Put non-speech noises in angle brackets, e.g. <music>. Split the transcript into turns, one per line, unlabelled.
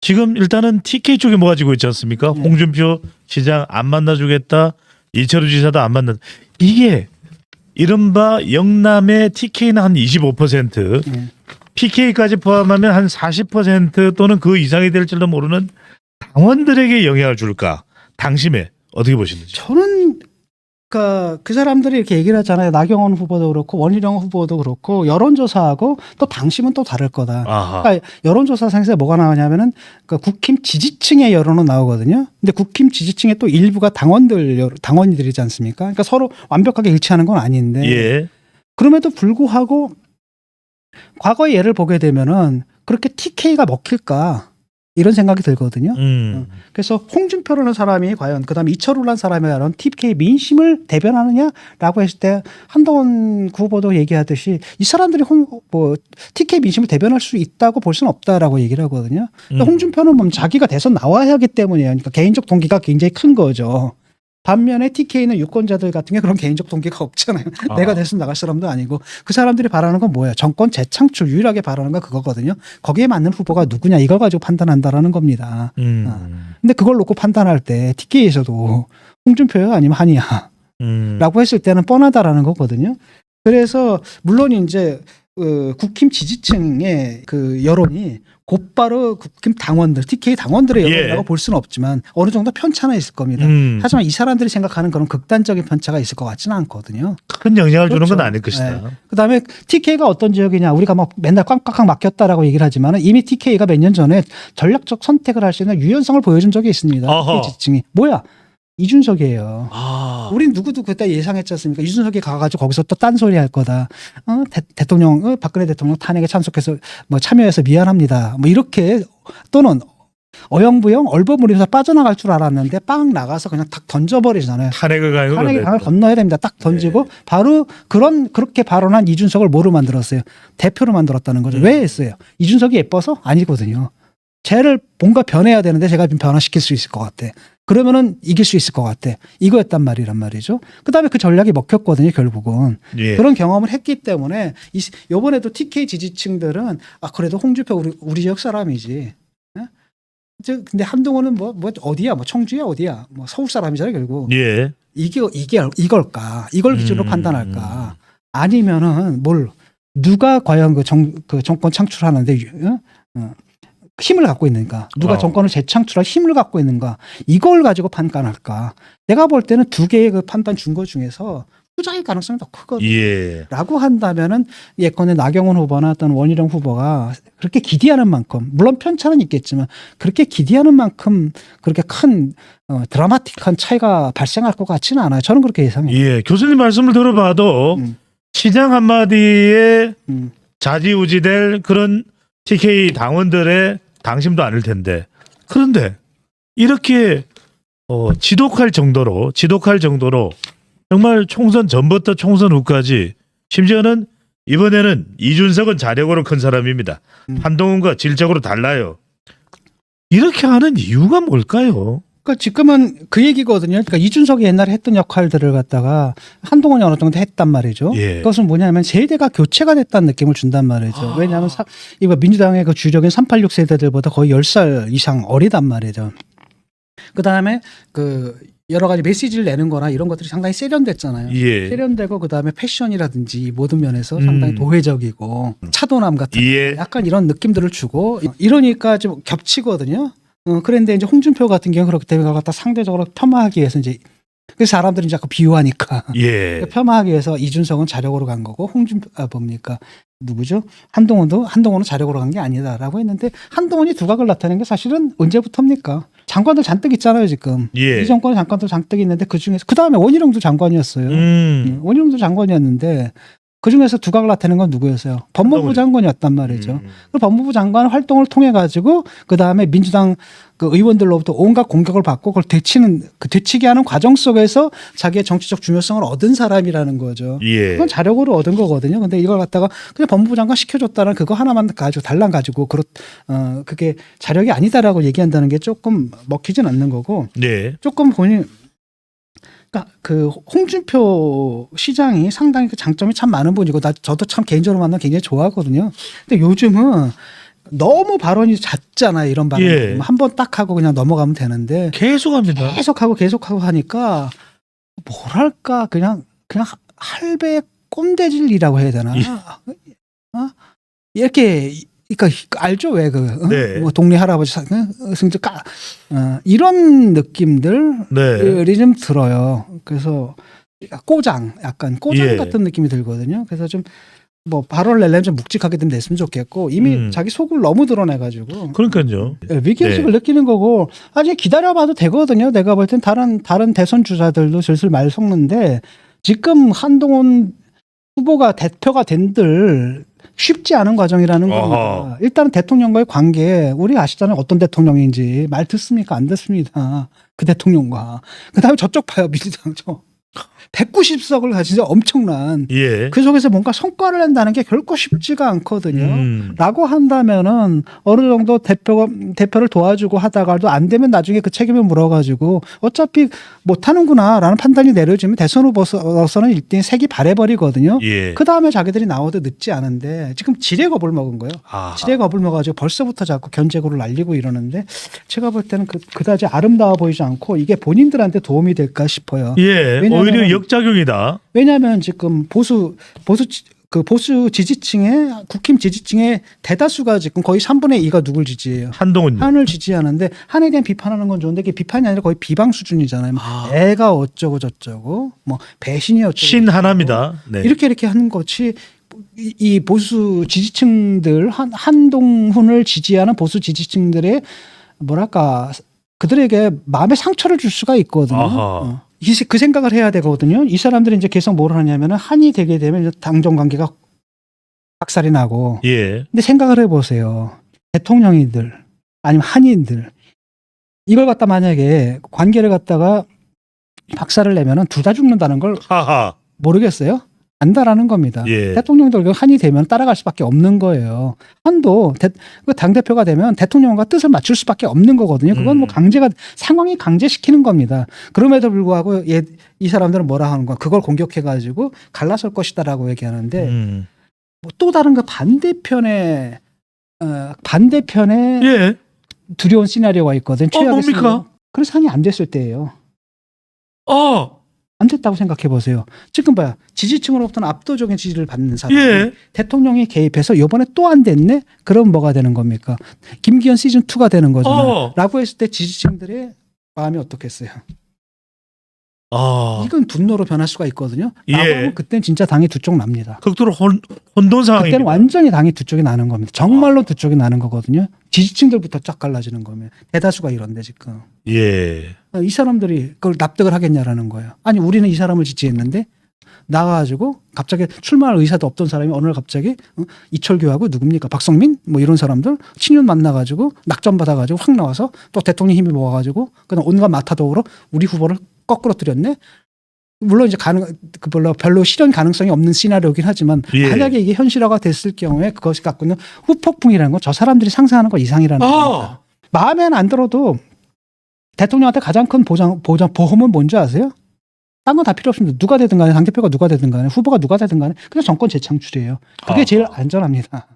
지금 일단은 TK 쪽에 모아지고 있지 않습니까?
네.
홍준표 시장 안 만나주겠다. 이철우 지사도 안 만나. 이게 이른바 영남의 TK는 한 25%,
예.
PK까지 포함하면 한 40% 또는 그 이상이 될지도 모르는 당원들에게 영향을 줄까? 당심에 어떻게 보시는지?
저는 그러니까 그 사람들이 이렇게 얘기를 하잖아요. 나경원 후보도 그렇고 원희룡 후보도 그렇고 여론조사하고 또 당심은 또 다를 거다.
아하.
그러니까 여론조사상에서 뭐가 나오냐면은 그 국힘 지지층의 여론은 나오거든요. 근데 국힘 지지층의 또 일부가 당원들 여- 당원들이지 않습니까? 그러니까 서로 완벽하게 일치하는 건 아닌데
예.
그럼에도 불구하고 과거의 예를 보게 되면은 그렇게 TK가 먹힐까 이런 생각이 들거든요.
음.
그래서 홍준표라는 사람이 과연 그다음에 이철우라는 사람이 과연 TK 민심을 대변하느냐라고 했을 때 한동훈 후보도 얘기하듯이 이 사람들이 홍, 뭐 TK 민심을 대변할 수 있다고 볼 수는 없다라고 얘기를 하거든요. 근데
음.
홍준표는 뭐 자기가 대선 나와야 하기 때문이에요. 그러니까 개인적 동기가 굉장히 큰 거죠. 반면에 TK는 유권자들 같은 게 그런 개인적 동기가 없잖아요.
아.
내가 대선 나갈 사람도 아니고 그 사람들이 바라는 건 뭐예요? 정권 재창출 유일하게 바라는 건 그거거든요. 거기에 맞는 후보가 누구냐 이걸 가지고 판단한다라는 겁니다.
음.
근데 그걸 놓고 판단할 때 TK에서도 홍준표야 아니면 한이야
음.
라고 했을 때는 뻔하다라는 거거든요. 그래서 물론 이제 어, 국힘 지지층의 그 여론이 곧바로 국힘 당원들, TK 당원들의
예.
여론이라고 볼 수는 없지만 어느 정도 편차는 있을 겁니다.
음.
하지만 이 사람들이 생각하는 그런 극단적인 편차가 있을 것 같지는 않거든요.
큰 영향을 주는 건
그렇죠.
아닐 것이다.
그다음에 TK가 어떤 지역이냐 우리가 막 맨날 꽝꽝꽝 맡겼다라고 얘기를 하지만 이미 TK가 몇 년 전에 전략적 선택을 할 수 있는 유연성을 보여준 적이 있습니다. 지층이 뭐야 이준석이에요.
아.
우린 누구도 그때 예상했지 않습니까? 이준석이 가가지고 거기서 또 딴소리 할 거다. 어? 대, 통령 어? 박근혜 대통령 탄핵에 참석해서 뭐 참여해서 미안합니다. 뭐 이렇게 또는 어영부영 얼버무리면서 빠져나갈 줄 알았는데 빵 나가서 그냥 탁 던져버리잖아요.
탄핵을 가요.
탄핵의 강을 건너야 됩니다. 딱 던지고 바로 그런 그렇게 발언한 이준석을 뭐로 만들었어요? 대표로 만들었다는 거죠.
음.
왜 했어요? 이준석이 예뻐서 아니거든요. 쟤를 뭔가 변해야 되는데 제가 좀 변화시킬 수 있을 것 같아. 그러면은 이길 수 있을 것 같아. 이거였단 말이란 말이죠. 그다음에 그 전략이 먹혔거든요. 결국은
예.
그런 경험을 했기 때문에 이, 이번에도 TK 지지층들은 아 그래도 홍준표 우리, 우리 지역 사람이지. 예? 저 근데 한동훈은 뭐, 뭐 어디야 뭐 청주야 어디야 뭐 서울 사람이잖아요 결국
예.
이게 이게 이걸까 이걸 기준으로
음.
판단할까 아니면은 뭘 누가 과연 그, 정, 그 정권 창출하는데 유- 어? 어, 힘을 갖고 있는가 누가
어.
정권을 재창출할 힘을 갖고 있는가 이걸 가지고 판단할까 내가 볼 때는 두 개의 그 판단 준거 중에서 후자의 가능성이 더 크거든요.
예.
라고 한다면은 예컨대 나경원 후보나 어떤 원희룡 후보가 그렇게 기대하는 만큼 물론 편차는 있겠지만 그렇게 기대하는 만큼 그렇게 큰 어, 드라마틱한 차이가 발생할 것 같지는 않아요. 저는 그렇게 예상해요.
예. 교수님 말씀을 들어봐도
음.
시장 한마디에
음.
자지우지될 그런 TK 당원들의 당심도 아닐 텐데 그런데 이렇게 어, 지독할 정도로 지독할 정도로 정말 총선 전부터 총선 후까지 심지어는 이번에는 이준석은 자력으로 큰 사람입니다.
음.
한동훈과 질적으로 달라요. 이렇게 하는 이유가 뭘까요?
그러니까 지금은 그 얘기거든요. 그러니까 이준석이 옛날에 했던 역할들을 갖다가 한동훈이 어느 정도 했단 말이죠.
예.
그것은 뭐냐면 세대가 교체가 됐다는 느낌을 준단 말이죠.
아.
왜냐하면 사, 이거 민주당의 그 주력인 386 세대들보다 거의 10살 이상 어리단 말이죠. 그 다음에 그 여러 가지 메시지를 내는 거나 이런 것들이 상당히 세련됐잖아요.
예.
세련되고 그 다음에 패션이라든지 모든 면에서
음.
상당히 도회적이고 차도남 같은
예.
약간 이런 느낌들을 주고 이러니까 좀 겹치거든요. 어, 그런데 이제 홍준표 같은 경우 그렇기 때문에 그걸 갖다 상대적으로 폄하하기 위해서 이제 그 사람들이 자꾸 비유하니까
예. <laughs>
폄하하기 위해서 이준석은 자력으로 간 거고 홍준표 아 뭡니까 누구죠 한동훈도 한동훈은 자력으로 간 게 아니다라고 했는데 한동훈이 두각을 나타낸 게 사실은 언제부터입니까 장관들 잔뜩 있잖아요 지금
예.
이 정권에 장관들 잔뜩 있는데 그 중에서 그 다음에 원희룡도 장관이었어요
음.
원희룡도 장관이었는데 그 중에서 두각을 나타낸 건 누구였어요 법무부. 장관이었단 말이죠
음.
그 법무부 장관 활동을 통해 가지고 그 다음에 민주당 그 의원들로부터 온갖 공격을 받고 그걸 되치는 그 되치게 하는 과정 속에서 자기의 정치적 중요성을 얻은 사람이라는 거죠.
예.
그건 자력으로 얻은 거거든요. 근데 이걸 갖다가 그냥 법무부 장관 시켜줬다는 그거 하나만 가지고 달랑 가지고 그렇 어 그게 자력이 아니다라고 얘기한다는 게 조금 먹히진 않는 거고
네.
조금 본인 그러니까 그 홍준표 시장이 상당히 그 장점이 참 많은 분이고 나 저도 참 개인적으로 만나면 굉장히 좋아하거든요. 근데 요즘은 너무 발언이 잦잖아 이런 발언.
예.
한번 딱 하고 그냥 넘어가면 되는데
계속합니다.
계속하고 계속하고 하니까 뭐랄까 그냥 그냥 할배 꼼대질이라고 해야 되나?
예.
어? 이렇게 그러니까 알죠 왜 그? 어?
네.
뭐 동네 할아버지? 승질 까 어, 이런 느낌들이
네.
좀 들어요. 그래서 꼬장 약간 꼬장
예.
같은 느낌이 들거든요. 그래서 좀 뭐 발언을 내려면 좀 묵직하게 좀 냈으면 좋겠고 이미
음.
자기 속을 너무 드러내가지고
그러니까요.
예, 위기의식을
네.
느끼는 거고 아직 기다려봐도 되거든요. 내가 볼 땐 다른 다른 대선 주자들도 슬슬 말 섞는데 지금 한동훈 후보가 대표가 된들 쉽지 않은 과정이라는
어허.
겁니다. 일단은 대통령과의 관계 우리 아시잖아요. 어떤 대통령인지 말 듣습니까? 안 듣습니다. 그 대통령과 그 다음에 저쪽 봐요 민주당 저 190석을 가진 엄청난
예.
그 속에서 뭔가 성과를 낸다는 게 결코 쉽지가 않거든요.
음.
라고 한다면은 어느 정도 대표가 대표를 도와주고 하다가도 안 되면 나중에 그 책임을 물어가지고 어차피 못 하는구나라는 판단이 내려지면 대선 후보로서는 일定색이 바래버리거든요.
예.
그 다음에 자기들이 나오도 늦지 않은데 지금 지뢰 겁을 먹은 거예요.
아.
지뢰 겁을 먹어가지고 벌써부터 자꾸 견제구를 날리고 이러는데 제가 볼 때는 그, 그다지 아름다워 보이지 않고 이게 본인들한테 도움이 될까 싶어요.
예. 오히려 역작용이다.
왜냐하면 지금 보수 보수 지- 그 보수 지지층의 국힘 지지층의 대다수가 지금 거의 3분의 2가 누굴 지지해요.
한동훈.
한을 지지하는데 한에 대한 비판하는 건 좋은데 그게 비판이 아니라 거의 비방 수준이잖아요. 뭐
아.
애가 어쩌고 저쩌고 뭐 배신이 어쩌고
신 하나입니다. 네.
이렇게 이렇게 하는 것이 이, 이 보수 지지층들 한 한동훈을 지지하는 보수 지지층들의 뭐랄까 그들에게 마음의 상처를 줄 수가 있거든요.
아하.
그 생각을 해야 되거든요. 이 사람들이 이제 계속 뭘 하냐면은 한이 되게 되면 당정 관계가 박살이 나고.
예.
근데 생각을 해보세요. 대통령이들 아니면 한인들 이걸 갖다 만약에 관계를 갖다가 박살을 내면은 둘 다 죽는다는 걸
하하.
모르겠어요? 안다라는 겁니다.
예.
대통령도 그 한이 되면 따라갈 수밖에 없는 거예요. 한도 그당 대표가 되면 대통령과 뜻을 맞출 수밖에 없는 거거든요. 그건 뭐
음.
강제가 상황이 강제시키는 겁니다. 그럼에도 불구하고 얘, 이 사람들은 뭐라 하는 거야? 그걸 공격해 가지고 갈라설 것이다라고 얘기하는데
음.
뭐또 다른 그 반대편에 어, 반대편에
예.
두려운 시나리오가 있거든. 최악의
뭡니까?
시나리오. 그래서 한이 안 됐을 때예요.
어.
안 됐다고 생각해 보세요. 지금 봐요. 지지층으로부터는 압도적인 지지를 받는 사람.
예.
대통령이 개입해서 이번에 또 안 됐네? 그럼 뭐가 되는 겁니까? 김기현 시즌 2가 되는 거잖아요.
어.
라고 했을 때 지지층들의 마음이 어떻겠어요?
아.
이건 분노로 변할 수가 있거든요.
예.
하면 그땐 진짜 당이 두 쪽 납니다.
극도로 혼, 혼돈 상황입니다.
그때는 완전히 당이 두 쪽이 나는 겁니다. 정말로 두 쪽이 나는 거거든요. 지지층들부터 쫙 갈라지는 거면 대다수가 이런데 지금
예.
이 사람들이 그걸 납득을 하겠냐라는 거예요. 아니 우리는 이 사람을 지지했는데 나가가지고 갑자기 출마할 의사도 없던 사람이 어느 날 갑자기 어? 이철규하고 누굽니까 박성민 뭐 이런 사람들 친윤 만나가지고 낙점 받아가지고 확 나와서 또 대통령 힘이 모아가지고 그냥 온갖 마타도로 우리 후보를 거꾸로 뜨렸네. 물론 이제 가능 그 별로 별로 실현 가능성이 없는 시나리오긴 하지만
예.
만약에 이게 현실화가 됐을 경우에 그것이 갖고 있는 후폭풍이라는 건 저 사람들이 상상하는 것 이상이라는 겁니다.
아.
마음에는 안 들어도 대통령한테 가장 큰 보장, 보장, 보험은 뭔지 아세요? 딴 건 다 필요 없습니다. 누가 되든 간에, 당대표가 누가 되든 간에, 후보가 누가 되든 간에, 그냥 정권 재창출이에요. 그게
아.
제일 안전합니다.